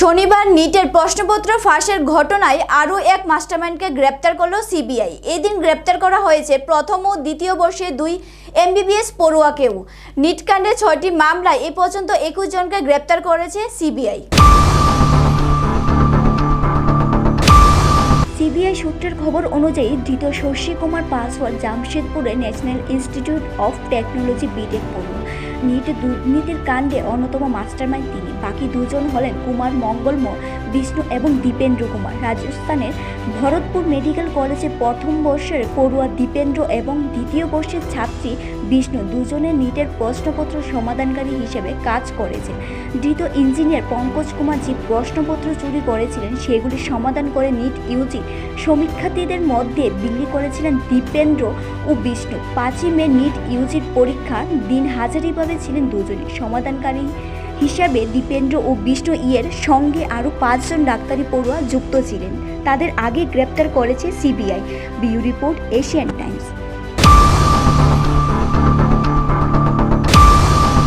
শনিবার নিটের প্রশ্নপত্র ফাঁসের ঘটনায় আরও এক মাস্টারমাইন্ডকে গ্রেপ্তার করল সিবিআই। এদিন গ্রেপ্তার করা হয়েছে প্রথম ও দ্বিতীয় বর্ষে দুই এমবিবিএস পড়ুয়াকেও। নিটকাণ্ডে ছয়টি মামলায় এ পর্যন্ত একুশ জনকে গ্রেপ্তার করেছে সিবিআই। সিবিআই সূত্রের খবর অনুযায়ী ধৃত Shashi Kumar Paswal জামশেদপুরে national institute of technology BTech পড়ুয়া। দুর্নীতির কাণ্ডে অন্যতম মাস্টারমাইন্ড তিনি। বাকি দুজন হলেন কুমার মঙ্গলম বিষ্ণু এবং দীপেন্দ্র কুমার। রাজস্থানের ভরতপুর মেডিকেল কলেজে প্রথম বর্ষের পড়ুয়া দীপেন্দ্র এবং দ্বিতীয় বর্ষের ছাত্রী বিষ্ণু দুজনে নিটের প্রশ্নপত্র সমাধানকারী হিসেবে কাজ করেছে ধৃত ইঞ্জিনিয়ার পঙ্কজ কুমার যে প্রশ্নপত্র চুরি করেছিলেন, সেগুলি সমাধান করে নিট ইউজি সমীক্ষার্থীদের মধ্যে বিলি করেছিলেন দীপেন্দ্র ও বিষ্ণু। পাঁচই মে নিট ইউজির পরীক্ষা দিন হাজারিভাবে ছিলেন দুজনই। সমাধানকারী হিসাবে দীপেন্দ্র ও বিষ্ণু ইয়ের সঙ্গে আরও পাঁচজন ডাক্তারি পড়ুয়া যুক্ত ছিলেন। তাদের আগে গ্রেপ্তার করেছে CBI. Bureau report Asian Times.